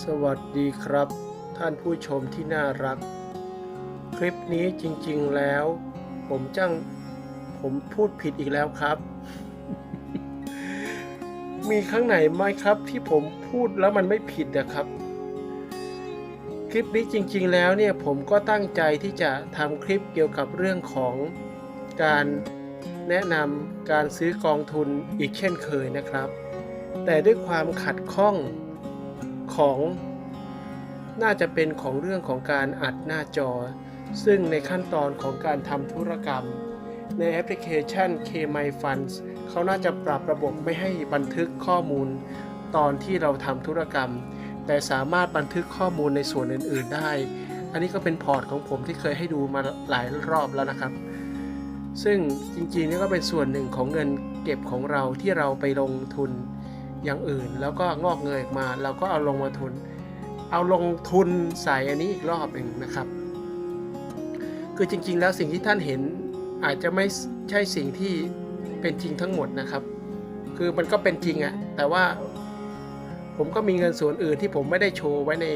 สวัสดีครับ ท่านผู้ชมที่น่ารัก คลิปนี้จริงๆแล้ว ผมจังผมพูดผิดอีกแล้วครับ มีครั้งไหนไหมครับที่ผมพูดแล้วมันไม่ผิดนะครับ คลิปนี้จริงๆแล้วเนี่ยผมก็ตั้งใจที่จะทำคลิปเกี่ยวกับเรื่องของการแนะนำการซื้อกองทุนอีกเช่นเคยนะครับ แต่ด้วยความขัดข้อง ของ น่าจะเป็นของเรื่องของการอัดหน้าจอ ซึ่งในขั้นตอนของการทำธุรกรรม ในแอปพลิเคชัน KMy Funds เขาน่าจะปรับระบบไม่ให้บันทึกข้อมูล ตอนที่เราทำธุรกรรม แต่สามารถบันทึกข้อมูลในส่วนอื่น ๆ ได้ อันนี้ก็เป็นพอร์ตของผมที่เคยให้ดูมาหลายรอบแล้วนะครับ ซึ่งจริงๆนี่ก็เป็นส่วนหนึ่งของเงินเก็บของเราที่เราไปลงทุน อย่างอื่น แล้วก็งอกเงยออกมาเราก็เอาลงมาทุน เอาลงทุนใส่อันนี้อีกรอบหนึ่งนะครับ คือจริงๆแล้วสิ่งที่ท่านเห็นอาจจะไม่ใช่สิ่งที่เป็นจริงทั้งหมดนะครับ คือมันก็เป็นจริงอะแต่ว่าผมก็มีเงินส่วนอื่นที่ผมไม่ได้โชว์ไว้ใน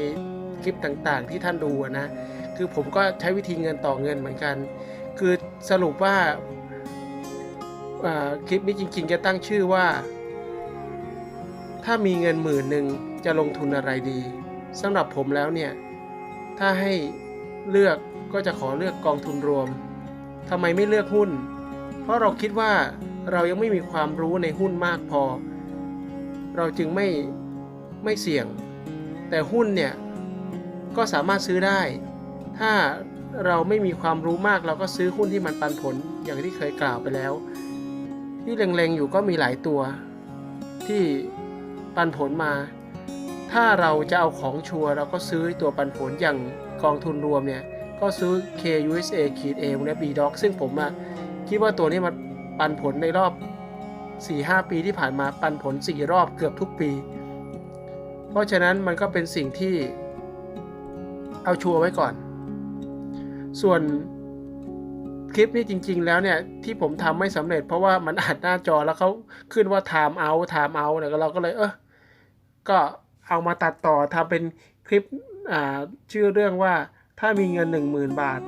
คลิปต่างๆ ที่ท่านดูนะ คือผมก็ใช้วิธีเงินต่อเงินเหมือนกัน คือสรุปว่าคลิปนี้จริงๆจะตั้งชื่อว่า ถ้ามีเงินหมื่นหนึ่งจะลงทุนอะไรดีสำหรับผมแล้วเนี่ย ถ้าให้เลือกก็จะขอเลือกกองทุนรวมทำไมไม่เลือกหุ้น เพราะเราคิดว่าเรายังไม่มีความรู้ในหุ้นมากพอ เราจึงไม่ไม่เสี่ยง แต่หุ้นเนี่ยก็สามารถซื้อได้ ถ้าเราไม่มีความรู้มากเราก็ซื้อหุ้นที่มันปันผลอย่างที่เคยกล่าวไปแล้ว ที่เล็งๆอยู่ก็มีหลายตัวที่ ปันผลมา ถ้าเราจะเอาของชัวร์เราก็ซื้อตัวปันผลอย่างกองทุนรวมเนี่ย ก็ซื้อ KUSA ขีด A วงเล็บ B Doc ซึ่งผมอะคิดว่าตัวนี้มันปันผลในรอบ 4-5 ปีที่ผ่านมาปันผล 4 รอบเกือบทุกปี เพราะฉะนั้นมันก็เป็นสิ่งที่เอาชัวร์ไว้ก่อน ส่วนคลิปนี้จริง ๆ แล้วเนี่ย ที่ผมทำไม่สำเร็จเพราะว่ามันอัดหน้าจอแล้วเขาขึ้นว่า time out time out เนี่ยเราก็เลยเออ ก็เอามาตัดต่อทำเป็นคลิปชื่อเรื่องว่าถ้ามีเงิน 10,000 บาท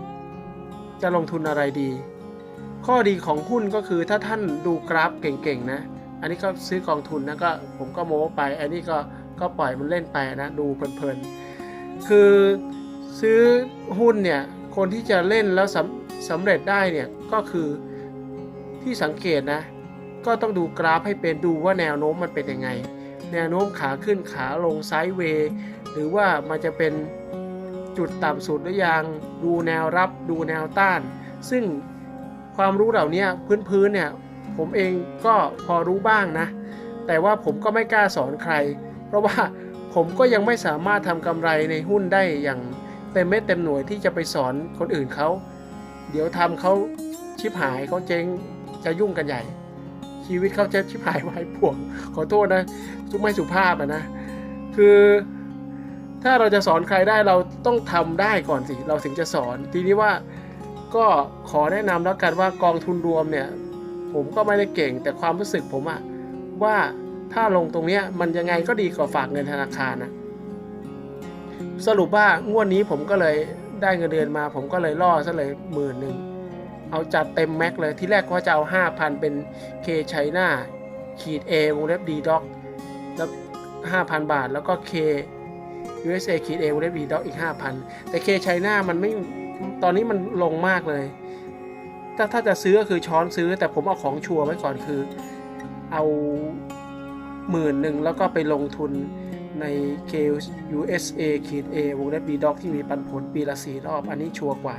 จะลงทุนอะไรดี ข้อดีของหุ้นก็คือถ้าท่านดูกราฟเก่งๆนะ อันนี้ก็ซื้อกองทุนนะก็ผมก็โม้ไป อันนี้ก็ก็ปล่อยมันเล่นไปนะดูเพลินๆ คือซื้อหุ้นเนี่ยคนที่จะเล่นแล้วสำสำเร็จได้เนี่ยก็คือที่สังเกตนะ ก็ต้องดูกราฟให้เป็นดูว่าแนวโน้มมันเป็นยังไง แนวโน้มขาขึ้นขาลงไซด์เวย์หรือว่ามันจะเป็นจุดต่ำสุดหรือยังดูแนวรับดูแนวต้าน ซึ่งความรู้เหล่านี้พื้นๆเนี่ยผมเองก็พอรู้บ้างนะ แต่ว่าผมก็ไม่กล้าสอนใคร เพราะว่าผมก็ยังไม่สามารถทำกำไรในหุ้นได้อย่างเต็มเม็ดเต็มหน่วยที่จะไปสอนคนอื่นเขา เดี๋ยวทำเขาชิบหายเขาเจ๊งจะยุ่งกันใหญ่ ชีวิตเขาจะชิบหายวายป่วง ขอโทษนะทุกไม่สุภาพอะนะ คือถ้าเราจะสอนใครได้เราต้องทำได้ก่อนสิ เราถึงจะสอน ทีนี้ว่าก็ขอแนะนำแล้วกันว่ากองทุนรวมเนี่ย ผมก็ไม่ได้เก่งแต่ความรู้สึกผมอะว่าถ้าลงตรงเนี้ยมันยังไงก็ดีกว่าฝากเงินธนาคารนะสรุปว่างวดนี้ผมก็เลยได้เงินเดือนมา ผมก็เลยล่อซะเลยหมื่นหนึ่ง เอาจัดเต็มแม็กเลย ที่แรกว่าจะเอา 5,000 เป็น K ไชน่าขีด A วงเล็บ D Doc แล้ว5,000 บาท แล้วก็ K USA ขีด A วงเล็บ D Doc อีก 5,000 แต่ K ไชน่ามันไม่ ตอนนี้มันลงมากเลย ถ้าถ้าจะซื้อก็คือช้อนซื้อ แต่ผมเอาของชัวร์ไว้ก่อนคือ เอาหมื่นหนึ่งแล้วก็ไปลงทุน ใน K USA ขีด A วงเล็บ B Doc ที่มีปันผลปีละสี่รอบ อันนี้ชัวร์กว่า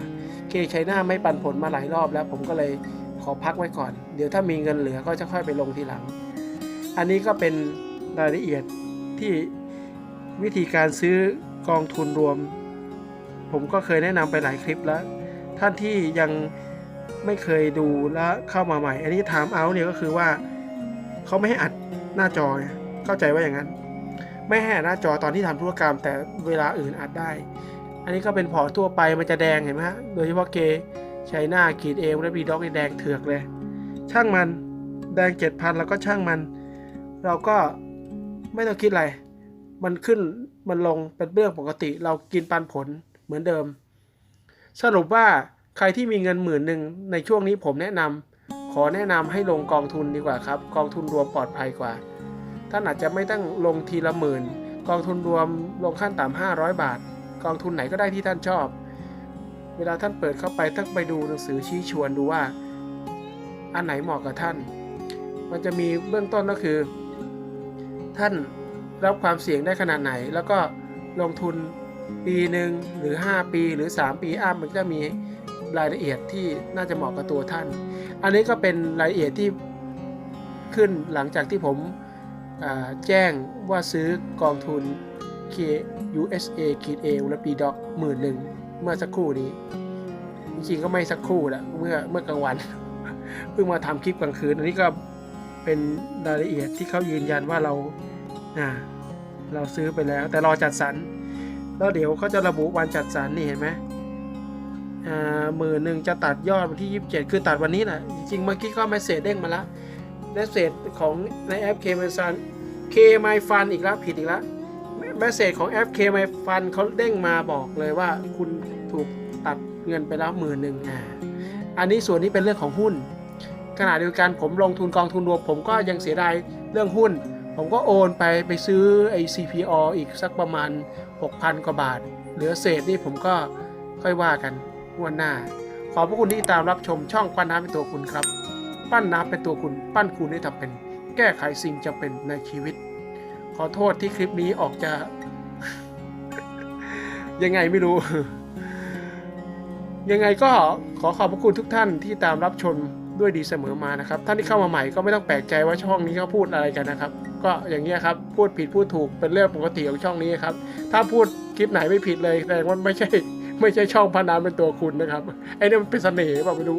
เคไชน่าไม่ปันผลมาหลายรอบแล้ว ผมก็เลยขอพักไว้ก่อน เดี๋ยวถ้ามีเงินเหลือก็จะค่อยไปลงทีหลัง อันนี้ก็เป็นรายละเอียดที่วิธีการซื้อกองทุนรวม ผมก็เคยแนะนำไปหลายคลิปแล้ว ท่านที่ยังไม่เคยดูแล้วเข้ามาใหม่ อันนี้ถามเอาเนี่ยก็คือว่าเขาไม่ให้อัดหน้าจอเข้าใจว่าอย่างนั้น ไม่ให้หน้าจอตอนที่ทำธุรกรรม แต่เวลาอื่นอัดได้ อันนี้ก็เป็นพอร์ตทั่วไปมันจะแดงเห็นไหมฮะโดยเฉพาะเกใช้หน้าขีดเอวและบีด็อกแดงเถือกเลย ช่างมันแดงเจ็ดพันแล้วก็ช่างมัน เราก็ไม่ต้องคิดอะไร มันขึ้นมันลงเป็นเรื่องปกติ เรากินปันผลเหมือนเดิม สรุปว่าใครที่มีเงินหมื่นหนึ่งในช่วงนี้ผมแนะนำขอแนะนำให้ลงกองทุนดีกว่าครับ กองทุนรวมปลอดภัยกว่า ท่านอาจจะไม่ต้องลงทีละหมื่น กองทุนรวมลงขั้นต่ำห้าร้อยบาท กองทุนไหนก็ได้ที่ท่านชอบ เวลาท่านเปิดเข้าไปท่านไปดูหนังสือชี้ชวนดูว่า อันไหนเหมาะกับท่าน มันจะมีเบื้องต้นก็คือ ท่านรับความเสี่ยงได้ขนาดไหน แล้วก็ลงทุนปีหนึ่งหรือ 5 ปีหรือ 3 ปีอัพมันก็จะมีรายละเอียดที่น่าจะเหมาะกับตัวท่าน อันนี้ก็เป็นรายละเอียดที่ขึ้นหลังจากที่ผม แจ้งว่าซื้อกองทุน K USA ขีด A และปีด็อกหมื่นหนึ่งเมื่อสักครู่นี้ จริงๆก็ไม่สักครู่ละเมื่อเมื่อกลางวัน เพิ่งมาทำคลิปกลางคืน อันนี้ก็เป็นรายละเอียดที่เขายืนยันว่าเราเราซื้อไปแล้ว แต่รอจัดสรรแล้วเดี๋ยวเขาจะระบุวันจัดสรรนี่เห็นไหมหมื่นหนึ่งจะตัดยอดวันที่ 27 คือตัดวันนี้แหละจริงๆเมื่อกี้ก็เมสเซจเด้งมาแล้ว เมสเซจของในแอป K My Fun K My Fun อีกแล้วผิดอีกแล้วเมสเซจของแอป K My Fun เขาเด้งมาบอกเลยว่าคุณถูกตัดเงินไปแล้วหมื่นหนึ่งอ่าอันนี้ส่วนนี้เป็นเรื่องของหุ้น ขณะเดียวกันผมลงทุนกองทุนรวมผมก็ยังเสียดายเรื่องหุ้น ผมก็โอนไปไปซื้อไอ้ CPO อีกสักประมาณ 6,000 กว่าบาท เหลือเศษนี่ผมก็ค่อยว่ากันวันหน้า ขอบพระคุณที่ตามรับชมช่องปั้นน้ำเป็นตัวคุณครับ ปั้นน้ำเป็นตัวคุณ ปั้นคุณให้ทำเป็น แก้ไขสิ่งจำเป็นในชีวิต ขอโทษที่คลิปนี้ออกจะ ยังไงไม่รู้ ยังไงก็ขอขอบพระคุณทุกท่านที่ตามรับชมด้วยดีเสมอมานะครับ ท่านที่เข้ามาใหม่ก็ไม่ต้องแปลกใจว่าช่องนี้เขาพูดอะไรกันนะครับ ก็อย่างเงี้ยครับ พูดผิดพูดถูกเป็นเรื่องปกติของช่องนี้ครับ ถ้าพูดคลิปไหนไม่ผิดเลยแสดงว่าไม่ใช่ ไม่ใช่ช่องพนานเป็นตัวคุณนะครับ ไอ้นี่มันเป็นเสน่ห์เปล่าไม่รู้